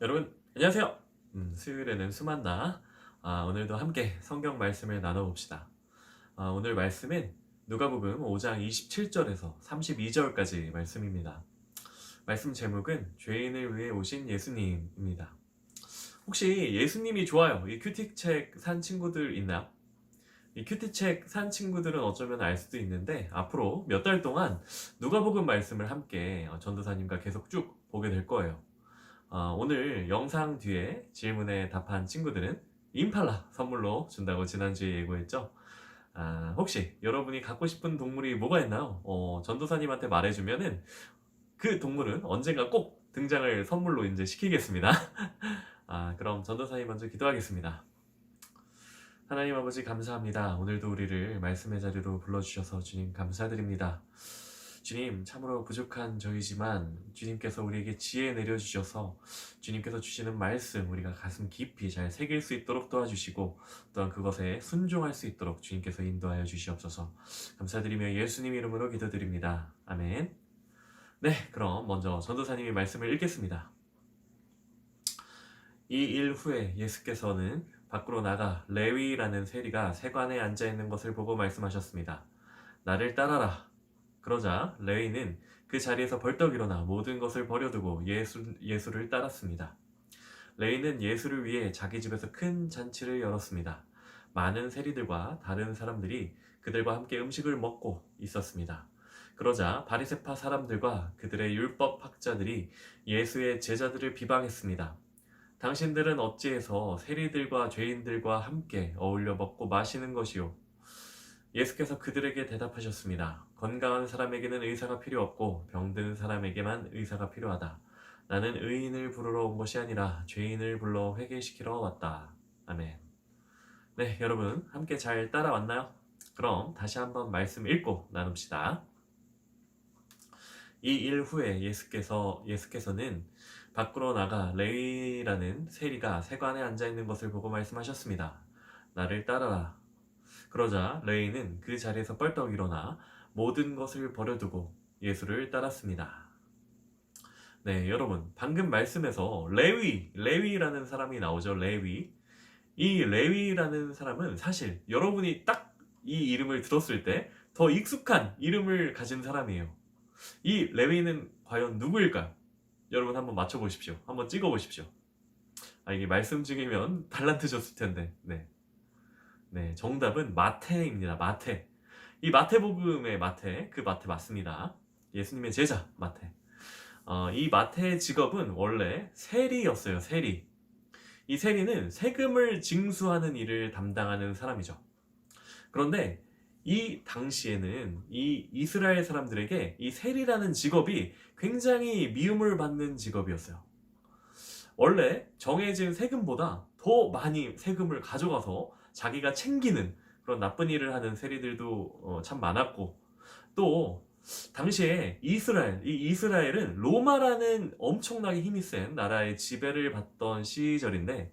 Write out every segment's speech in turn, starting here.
여러분 안녕하세요. 음, 수요일에는 수만나. 아, 오늘도 함께 성경 말씀을 나눠봅시다. 아, 오늘 말씀은 누가복음 5장 27절에서 32절까지 말씀입니다. 말씀 제목은 죄인을 위해 오신 예수님입니다. 혹시 예수님이 좋아요? 이 큐티 책산 친구들 있나요? 이 큐티 책 산 친구들은 어쩌면 알 수도 있는데 앞으로 몇 달 동안 누가복음 말씀을 함께 어, 전도사님과 계속 쭉 보게 될 거예요. 어, 오늘 영상 뒤에 질문에 답한 친구들은 임팔라 선물로 준다고 지난주에 예고했죠. 아, 혹시 여러분이 갖고 싶은 동물이 뭐가 있나요? 어, 전도사님한테 말해주면은 그 동물은 언젠가 꼭 등장을 선물로 이제 시키겠습니다. 아, 그럼 전도사님 먼저 기도하겠습니다. 하나님 아버지 감사합니다. 오늘도 우리를 말씀의 자리로 불러주셔서 주님 감사드립니다. 주님, 참으로 부족한 저희지만 주님께서 우리에게 지혜 내려주셔서 주님께서 주시는 말씀 우리가 가슴 깊이 잘 새길 수 있도록 도와주시고 또한 그것에 순종할 수 있도록 주님께서 인도하여 주시옵소서 감사드리며 예수님 이름으로 기도드립니다. 아멘. 네, 그럼 먼저 전도사님이 말씀을 읽겠습니다. 이 일 후에 예수께서는 밖으로 나가 레위라는 세리가 세관에 앉아 있는 것을 보고 말씀하셨습니다. 나를 따라라. 그러자 레위는 그 자리에서 벌떡 일어나 모든 것을 버려두고 예수, 예수를 따랐습니다. 레위는 예수를 위해 자기 집에서 큰 잔치를 열었습니다. 많은 세리들과 다른 사람들이 그들과 함께 음식을 먹고 있었습니다. 그러자 바리세파 사람들과 그들의 율법 학자들이 예수의 제자들을 비방했습니다. 당신들은 어찌해서 세리들과 죄인들과 함께 어울려 먹고 마시는 것이요? 예수께서 그들에게 대답하셨습니다. 건강한 사람에게는 의사가 필요 없고 병든 사람에게만 의사가 필요하다. 나는 의인을 부르러 온 것이 아니라 죄인을 불러 회개시키러 왔다. 아멘. 네, 여러분 함께 잘 따라왔나요? 그럼 다시 한번 말씀 읽고 나눕시다. 이 일 후에 예수께서 예수께서는 밖으로 나가 레위라는 세리가 세관에 앉아 있는 것을 보고 말씀하셨습니다. 나를 따라라. 그러자 레이는 그 자리에서 뻘떡 일어나 모든 것을 버려두고 예수를 따랐습니다. 네, 여러분 방금 말씀에서 레위, 레위라는 사람이 나오죠. 레위. 이 레위라는 사람은 사실 여러분이 딱 이 이름을 들었을 때 더 익숙한 이름을 가진 사람이에요. 이 레위는 과연 누구일까요? 여러분 한번 맞춰보십시오. 한번 찍어보십시오. 아, 이게 말씀 중이면 달란트 줬을 텐데. 네. 네, 정답은 마태입니다. 마태. 이 마태복음의 마태, 그 마태 맞습니다. 예수님의 제자, 마태. 어, 이 마태의 직업은 원래 세리였어요, 세리. 이 세리는 세금을 징수하는 일을 담당하는 사람이죠. 그런데 이 당시에는 이 이스라엘 사람들에게 이 세리라는 직업이 굉장히 미움을 받는 직업이었어요. 원래 정해진 세금보다 더 많이 세금을 가져가서 자기가 챙기는 그런 나쁜 일을 하는 세리들도 어, 참 많았고 또 당시에 이스라엘 이 이스라엘은 로마라는 엄청나게 힘이 센 나라의 지배를 받던 시절인데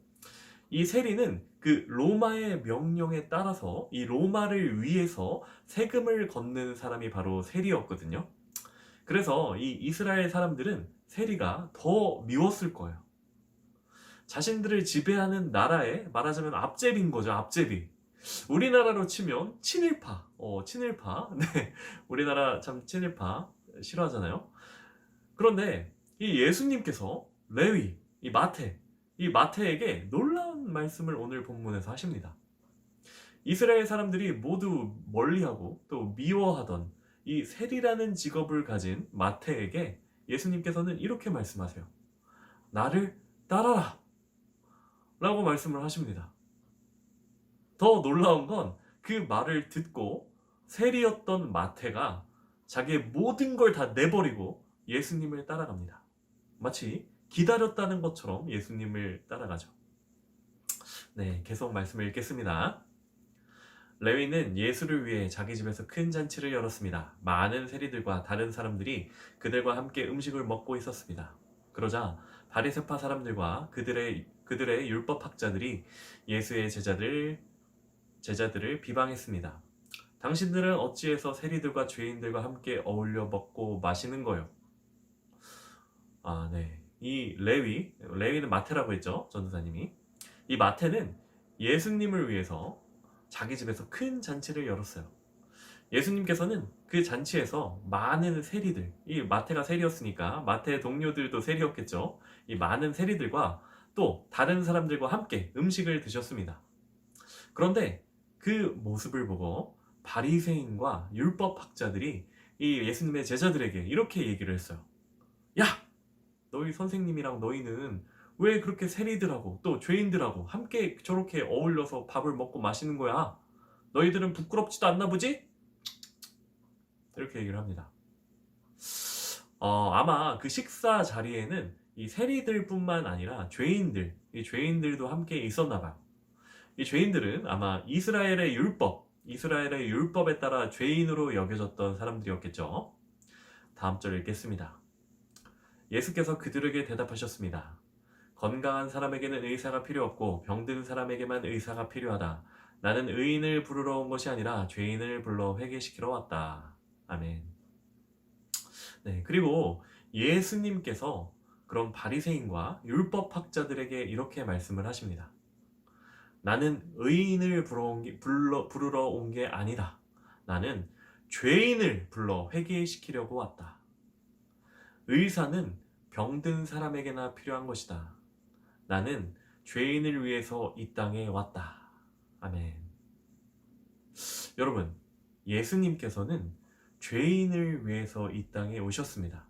이 세리는 그 로마의 명령에 따라서 이 로마를 위해서 세금을 걷는 사람이 바로 세리였거든요. 그래서 이 이스라엘 사람들은 세리가 더 미웠을 거예요. 자신들을 지배하는 나라에 말하자면 앞제비인 거죠, 앞제비. 우리나라로 치면 친일파, 어, 친일파. 네, 우리나라 참 친일파 싫어하잖아요. 그런데 이 예수님께서 레위, 이 마태, 이 마태에게 놀라운 말씀을 오늘 본문에서 하십니다. 이스라엘 사람들이 모두 멀리하고 또 미워하던 이 세리라는 직업을 가진 마태에게 예수님께서는 이렇게 말씀하세요. 나를 따라라. 라고 말씀을 하십니다. 더 놀라운 건 그 말을 듣고 세리였던 마태가 자기의 모든 걸 다 내버리고 예수님을 따라갑니다. 마치 기다렸다는 것처럼 예수님을 따라가죠. 네, 계속 말씀을 읽겠습니다. 레위는 예수를 위해 자기 집에서 큰 잔치를 열었습니다. 많은 세리들과 다른 사람들이 그들과 함께 음식을 먹고 있었습니다. 그러자 바리새파 사람들과 그들의 그들의 율법 학자들이 예수의 제자들 제자들을 비방했습니다. 당신들은 어찌해서 세리들과 죄인들과 함께 어울려 먹고 마시는 거요? 아, 네. 이 레위, 레위는 마태라고 했죠. 전도사님이. 이 마태는 예수님을 위해서 자기 집에서 큰 잔치를 열었어요. 예수님께서는 그 잔치에서 많은 세리들, 이 마태가 세리였으니까 마태의 동료들도 세리였겠죠. 이 많은 세리들과 또 다른 사람들과 함께 음식을 드셨습니다. 그런데 그 모습을 보고 바리새인과 율법학자들이 이 예수님의 제자들에게 이렇게 얘기를 했어요. 야, 너희 선생님이랑 너희는 왜 그렇게 세리들하고 또 죄인들하고 함께 저렇게 어울려서 밥을 먹고 마시는 거야? 너희들은 부끄럽지도 않나 보지? 이렇게 얘기를 합니다. 어, 아마 그 식사 자리에는 이 세리들뿐만 아니라 죄인들, 이 죄인들도 함께 있었나 봐요. 이 죄인들은 아마 이스라엘의 율법, 이스라엘의 율법에 따라 죄인으로 여겨졌던 사람들이었겠죠. 다음 절 읽겠습니다. 예수께서 그들에게 대답하셨습니다. 건강한 사람에게는 의사가 필요 없고 병든 사람에게만 의사가 필요하다. 나는 의인을 부르러 온 것이 아니라 죄인을 불러 회개시키러 왔다. 아멘. 네, 그리고 예수님께서 그런 바리새인과 율법 학자들에게 이렇게 말씀을 하십니다. 나는 의인을 부르러 온 게 아니다. 나는 죄인을 불러 회개시키려고 왔다. 의사는 병든 사람에게나 필요한 것이다. 나는 죄인을 위해서 이 땅에 왔다. 아멘. 여러분, 예수님께서는 죄인을 위해서 이 땅에 오셨습니다.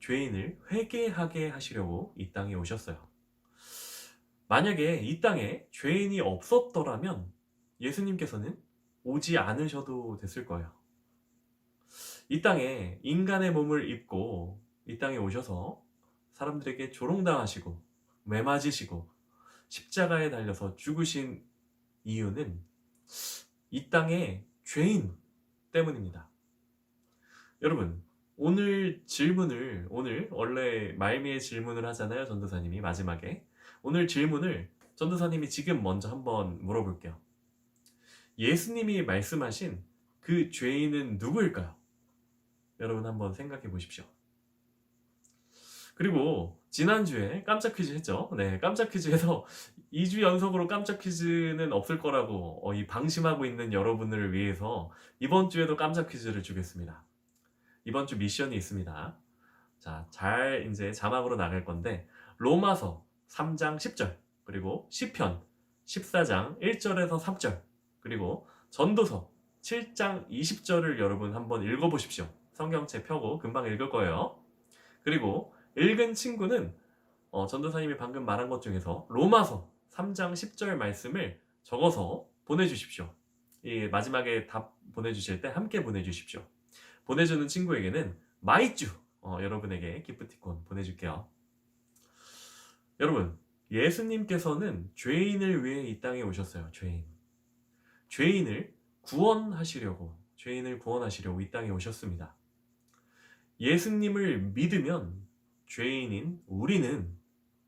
죄인을 회개하게 하시려고 이 땅에 오셨어요. 만약에 이 땅에 죄인이 없었더라면 예수님께서는 오지 않으셔도 됐을 거예요. 이 땅에 인간의 몸을 입고 이 땅에 오셔서 사람들에게 조롱당하시고 매맞으시고 십자가에 달려서 죽으신 이유는 이 땅의 죄인 때문입니다. 여러분, 오늘 질문을, 오늘 원래 말미의 질문을 하잖아요, 전도사님이 마지막에. 오늘 질문을 전도사님이 지금 먼저 한번 물어볼게요. 예수님이 말씀하신 그 죄인은 누구일까요? 여러분 한번 생각해 보십시오. 그리고 지난주에 깜짝 퀴즈 했죠. 네, 깜짝 퀴즈에서 2주 연속으로 깜짝 퀴즈는 없을 거라고 어, 이 방심하고 있는 여러분을 위해서 이번 주에도 깜짝 퀴즈를 주겠습니다. 이번 주 미션이 있습니다. 자, 잘 이제 자막으로 나갈 건데 로마서 3장 10절 그리고 시편 14장 1절에서 3절 그리고 전도서 7장 20절을 여러분 한번 읽어보십시오. 성경책 펴고 금방 읽을 거예요. 그리고 읽은 친구는 어, 전도사님이 방금 말한 것 중에서 로마서 3장 10절 말씀을 적어서 보내주십시오. 이 마지막에 답 보내주실 때 함께 보내주십시오. 보내주는 친구에게는 마이쭈 어, 여러분에게 기프티콘 보내줄게요. 여러분 예수님께서는 죄인을 위해 이 땅에 오셨어요. 죄인. 죄인을 구원하시려고 죄인을 구원하시려고 이 땅에 오셨습니다. 예수님을 믿으면 죄인인 우리는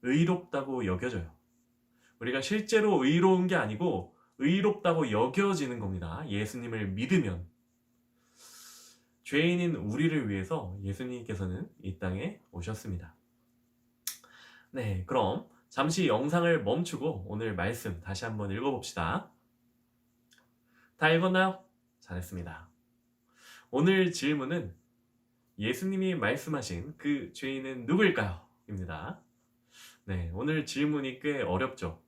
의롭다고 여겨져요. 우리가 실제로 의로운 게 아니고 의롭다고 여겨지는 겁니다. 예수님을 믿으면. 죄인인 우리를 위해서 예수님께서는 이 땅에 오셨습니다. 네, 그럼 잠시 영상을 멈추고 오늘 말씀 다시 한번 읽어봅시다. 다 읽었나요? 잘했습니다. 오늘 질문은 예수님이 말씀하신 그 죄인은 누구일까요? 입니다. 네, 오늘 질문이 꽤 어렵죠.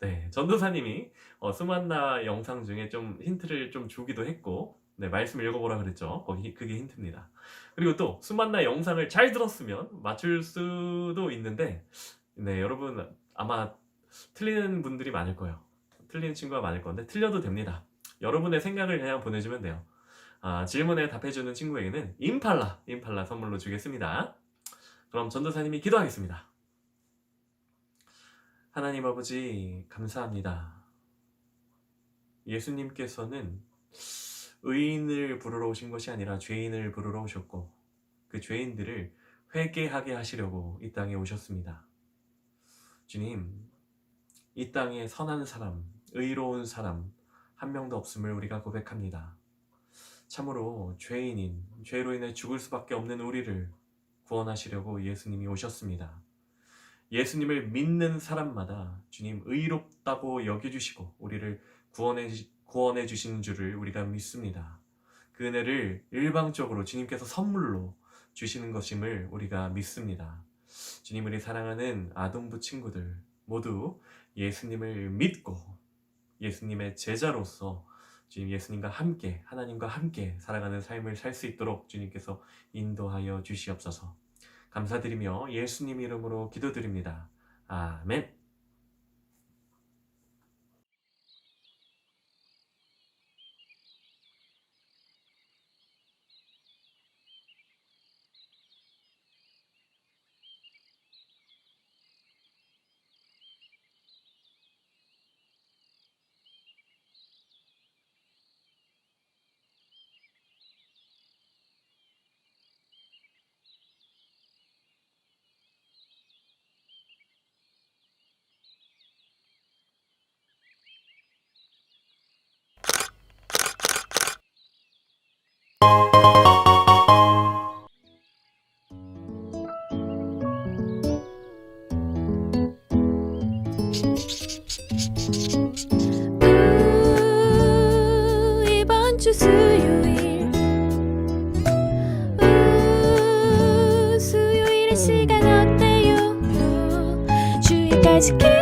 네, 전도사님이 어, 수만나 영상 중에 좀 힌트를 좀 주기도 했고, 네, 말씀 읽어보라 그랬죠. 거기 그게 힌트입니다. 그리고 또 수만나 영상을 잘 들었으면 맞출 수도 있는데, 네, 여러분 아마 틀리는 분들이 많을 거예요. 틀리는 친구가 많을 건데 틀려도 됩니다. 여러분의 생각을 그냥 보내주면 돼요. 아, 질문에 답해주는 친구에게는 임팔라, 임팔라 선물로 주겠습니다. 그럼 전도사님이 기도하겠습니다. 하나님 아버지, 감사합니다. 예수님께서는 의인을 부르러 오신 것이 아니라 죄인을 부르러 오셨고, 그 죄인들을 회개하게 하시려고 이 땅에 오셨습니다. 주님, 이 땅에 선한 사람, 의로운 사람, 한 명도 없음을 우리가 고백합니다. 참으로 죄인인 죄로 인해 죽을 수밖에 없는 우리를 구원하시려고 예수님이 오셨습니다. 예수님을 믿는 사람마다 주님 의롭다고 여겨주시고 우리를 구원해, 구원해 주시는 줄을 우리가 믿습니다. 그 은혜를 일방적으로 주님께서 선물로 주시는 것임을 우리가 믿습니다. 주님을 사랑하는 아동부 친구들 모두 예수님을 믿고 예수님의 제자로서 주님 예수님과 함께 하나님과 함께 살아가는 삶을 살 수 있도록 주님께서 인도하여 주시옵소서. 감사드리며 예수님 이름으로 기도드립니다. 아멘. 우, 수